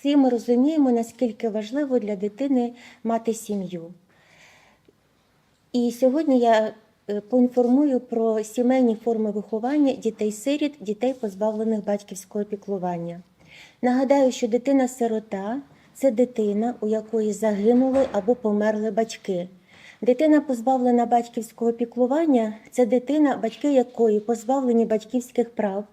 Всі ми розуміємо, наскільки важливо для дитини мати сім'ю. І сьогодні я е, поінформую про сімейні форми виховання дітей-сиріт, дітей, позбавлених батьківського піклування. Нагадаю, що дитина-сирота це дитина, у якої загинули або померли батьки. Дитина, позбавлена батьківського піклування, це дитина, батьки якої позбавлені батьківських прав,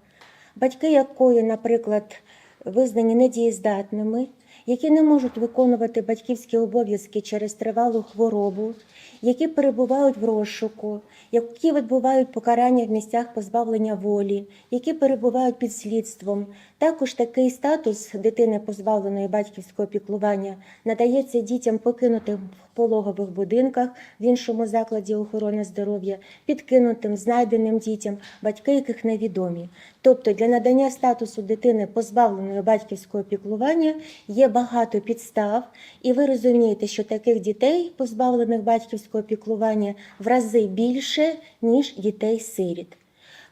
батьки якої, наприклад, визнані недієздатними, які не можуть виконувати батьківські обов'язки через тривалу хворобу, які перебувають в розшуку, які відбувають покарання в місцях позбавлення волі, які перебувають під слідством. Також такий статус дитини, позбавленої батьківського піклування, надається дітям покинутим пологових будинках в іншому закладі охорони здоров'я, підкинутим, знайденим дітям, батьки яких невідомі. Тобто для надання статусу дитини, позбавленої батьківського піклування, є багато підстав, і ви розумієте, що таких дітей, позбавлених батьківського піклування, в рази більше, ніж дітей-сиріт.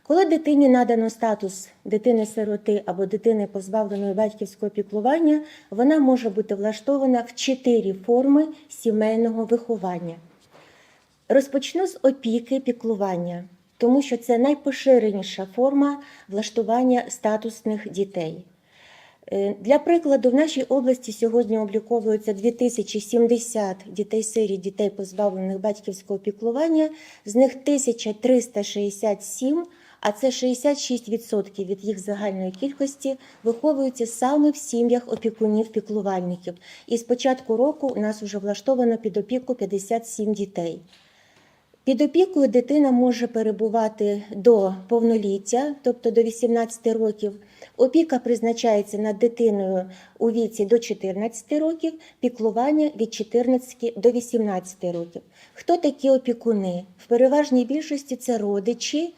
Коли дитині надано статус дитини-сироти або дитини, позбавленої батьківського піклування, вона може бути влаштована в чотири форми сімейного виховання. Розпочну з опіки піклування, тому що це найпоширеніша форма влаштування статусних дітей. Е, Для прикладу, в нашій області сьогодні обліковується 2070 дітей-сиріт, дітей, позбавлених батьківського піклування, з них 1367, а це 66% від їх загальної кількості, виховуються саме в сім'ях опікунів-піклувальників. І з початку року у нас вже влаштовано під опіку 57 дітей. Під опікою дитина може перебувати до повноліття, тобто до 18 років. Опіка призначається над дитиною у віці до 14 років, піклування від 14 до 18 років. Хто такі опікуни? В переважній більшості це родичі,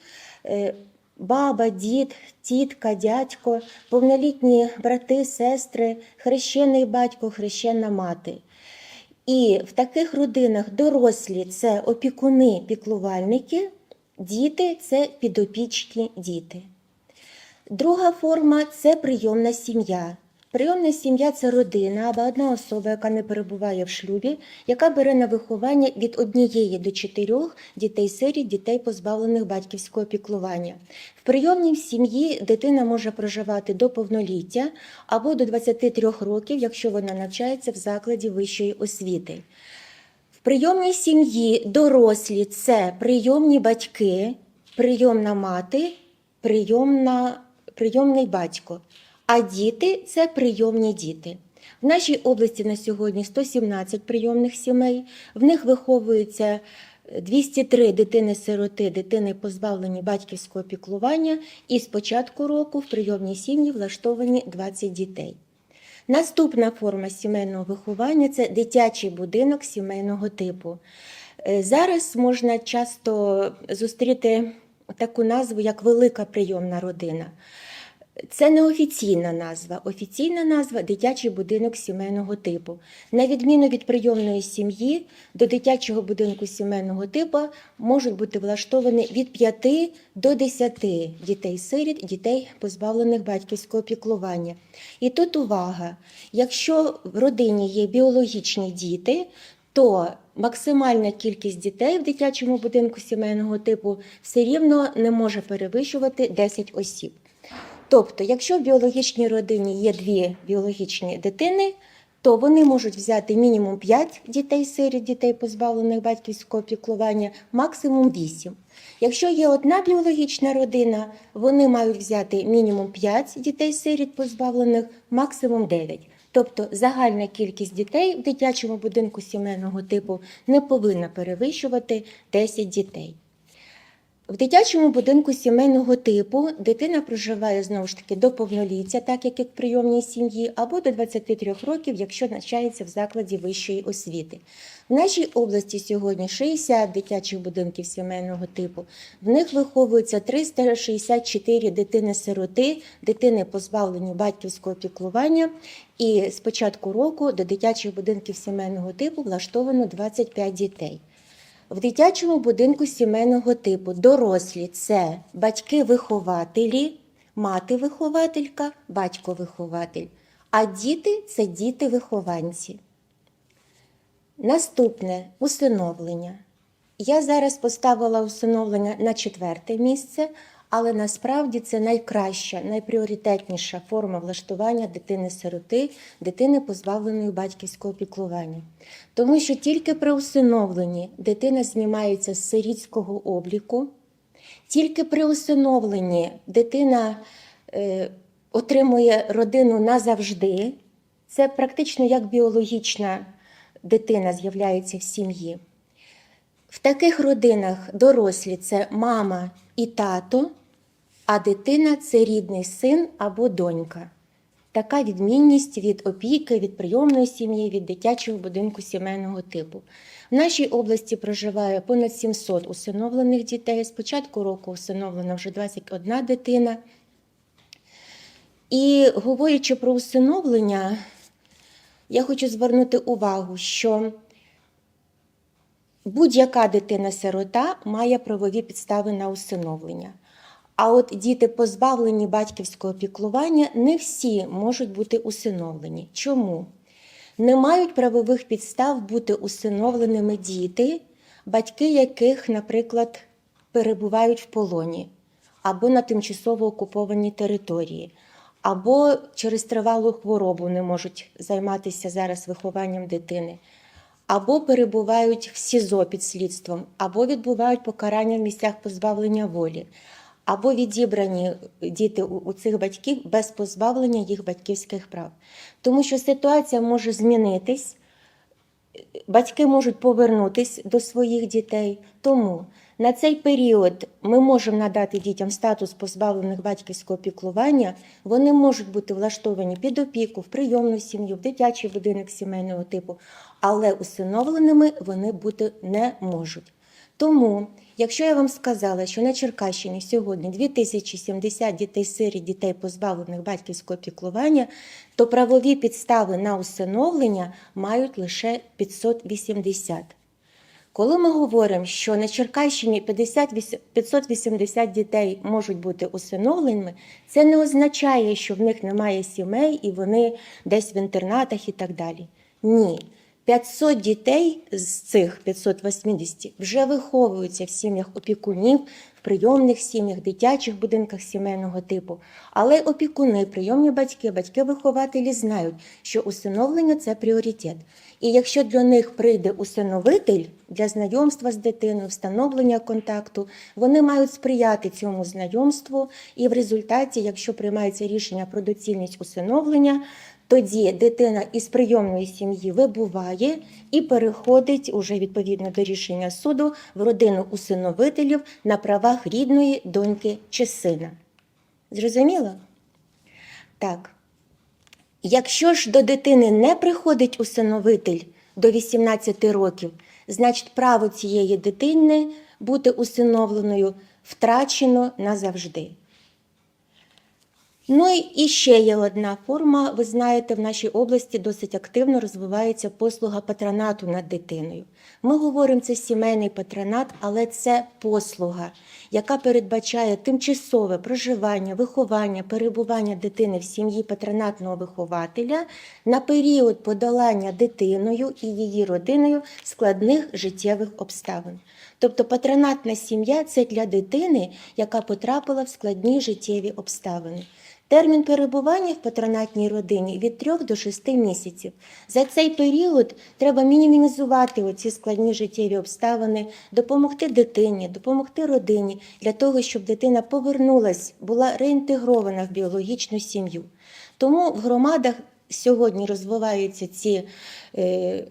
баба, дід, тітка, дядько, повнолітні брати, сестри, хрещений батько, хрещена мати. І в таких родинах дорослі це опікуни, піклувальники, діти це підопічні діти. Друга форма це прийомна сім'я. Прийомна сім'я це родина або одна особа, яка не перебуває в шлюбі, яка бере на виховання від однієї до чотирьох дітей сиріт, дітей, позбавлених батьківського піклування. В прийомній сім'ї дитина може проживати до повноліття або до 23 років, якщо вона навчається в закладі вищої освіти. В прийомній сім'ї дорослі це прийомні батьки, прийомна мати, прийомна, прийомний батько. А діти це прийомні діти. В нашій області на сьогодні 117 прийомних сімей. В них виховуються 203 дитини-сироти, дитини позбавлені батьківського піклування, і з початку року в прийомній сім'ї влаштовані 20 дітей. Наступна форма сімейного виховання це дитячий будинок сімейного типу. Е, Зараз можна часто зустріти таку назву, як велика прийомна родина. Це не офіційна назва. Офіційна назва дитячий будинок сімейного типу. На відміну від прийомної сім'ї, до дитячого будинку сімейного типу можуть бути влаштовані від 5 до 10 дітей-сиріт, дітей, позбавлених батьківського піклування. І тут увага: якщо в родині є біологічні діти, то максимальна кількість дітей в дитячому будинку сімейного типу все рівно не може перевищувати 10 осіб. Тобто, якщо в біологічній родині є дві біологічні дитини, то вони можуть взяти мінімум 5 дітей-сиріт, дітей, позбавлених батьківського піклування, максимум 8. Якщо є одна біологічна родина, вони мають взяти мінімум 5 дітей-сиріт, позбавлених, максимум 9. Тобто загальна кількість дітей в дитячому будинку сімейного типу не повинна перевищувати 10 дітей. В дитячому будинку сімейного типу дитина проживає знову ж таки до повноліття, так як і в прийомній сім'ї, або до 23 років, якщо навчається в закладі вищої освіти. В нашій області сьогодні 60 дитячих будинків сімейного типу. В них виховуються 364 дитини-сироти, дитини позбавлені батьківського піклування. І з початку року до дитячих будинків сімейного типу влаштовано 25 дітей. В дитячому будинку сімейного типу дорослі це батьки-вихователі, мати-вихователька, батько-вихователь. А діти це діти-вихованці. Наступне усиновлення. Я зараз поставила усиновлення на четверте місце, але насправді це найкраща, найпріоритетніша форма влаштування дитини-сироти, дитини, позбавленої батьківського піклування. Тому що тільки при усиновленні дитина знімається з сирітського обліку, тільки при усиновленні дитина е, отримує родину назавжди. Це практично як біологічна дитина з'являється в сім'ї. В таких родинах дорослі це мама і тато, а дитина це рідний син або донька. Така відмінність від опіки, від прийомної сім'ї, від дитячого будинку сімейного типу. В нашій області проживає понад 700 усиновлених дітей. З початку року усиновлена вже 21 дитина. І говорячи про усиновлення, я хочу звернути увагу, що будь-яка дитина-сирота має правові підстави на усиновлення. А от діти, позбавлені батьківського піклування, не всі можуть бути усиновлені. Чому? Не мають правових підстав бути усиновленими діти, батьки яких, наприклад, перебувають в полоні або на тимчасово окупованій території, або через тривалу хворобу не можуть займатися зараз вихованням дитини, або перебувають в СІЗО під слідством, або відбувають покарання в місцях позбавлення волі, або відібрані діти у цих батьків без позбавлення їх батьківських прав. Тому що ситуація може змінитись, батьки можуть повернутись до своїх дітей. Тому на цей період ми можемо надати дітям статус позбавлених батьківського піклування. Вони можуть бути влаштовані під опіку, в прийомну сім'ю, в дитячий будинок сімейного типу, але усиновленими вони бути не можуть. Тому, якщо я вам сказала, що на Черкащині сьогодні 2070 дітей сирі, дітей позбавлених батьківського піклування, то правові підстави на усиновлення мають лише 580. Коли ми говоримо, що на Черкащині 50, 580 дітей можуть бути усиновленими, це не означає, що в них немає сімей і вони десь в інтернатах і так далі. Ні. 500 дітей з цих 580 вже виховуються в сім'ях опікунів, в прийомних сім'ях, дитячих будинках сімейного типу. Але опікуни, прийомні батьки, батьки-вихователі знають, що усиновлення це пріоритет. І якщо для них прийде усиновитель для знайомства з дитиною, встановлення контакту, вони мають сприяти цьому знайомству. І в результаті, якщо приймається рішення про доцільність усиновлення, тоді дитина із прийомної сім'ї вибуває і переходить уже відповідно до рішення суду в родину усиновителів на правах рідної доньки чи сина. Зрозуміло? Так. Якщо ж до дитини не приходить усиновитель до 18 років, значить право цієї дитини бути усиновленою втрачено назавжди. Ну і ще є одна форма. Ви знаєте, в нашій області досить активно розвивається послуга патронату над дитиною. Ми говоримо, це сімейний патронат, але це послуга, яка передбачає тимчасове проживання, виховання, перебування дитини в сім'ї патронатного вихователя на період подолання дитиною і її родиною складних життєвих обставин. Тобто патронатна сім'я це для дитини, яка потрапила в складні життєві обставини. Термін перебування в патронатній родині від 3 до 6 місяців. За цей період треба мінімізувати оці складні життєві обставини, допомогти дитині, допомогти родині для того, щоб дитина повернулась, була реінтегрована в біологічну сім'ю. Тому в громадах сьогодні розвиваються ці е,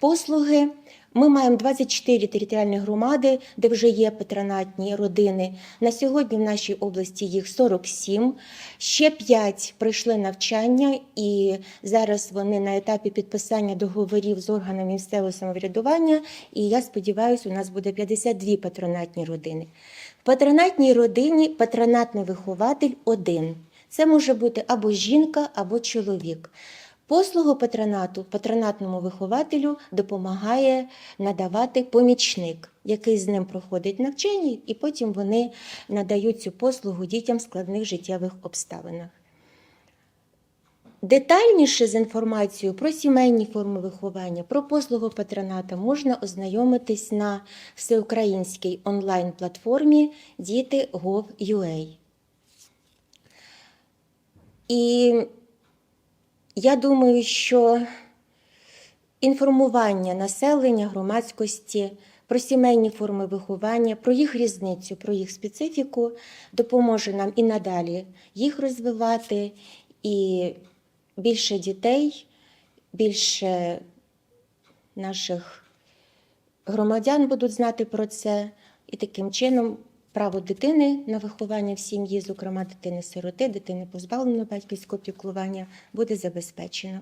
послуги. Ми маємо 24 територіальні громади, де вже є патронатні родини. На сьогодні в нашій області їх 47. Ще 5 пройшли навчання, і зараз вони на етапі підписання договорів з органами місцевого самоврядування. І я сподіваюся, у нас буде 52 патронатні родини. В патронатній родині патронатний вихователь один. Це може бути або жінка, або чоловік. Послугу патронату патронатному вихователю допомагає надавати помічник, який з ним проходить навчання, і потім вони надають цю послугу дітям в складних життєвих обставинах. Детальніше з інформацією про сімейні форми виховання, про послугу патроната можна ознайомитись на всеукраїнській онлайн-платформі Діти.gov.ua. І я думаю, що інформування населення, громадськості про сімейні форми виховання, про їх різницю, про їх специфіку допоможе нам і надалі їх розвивати, і більше дітей, більше наших громадян будуть знати про це, і таким чином право дитини на виховання в сім'ї, зокрема дитини-сироти, дитини позбавленої батьківського піклування, буде забезпечено.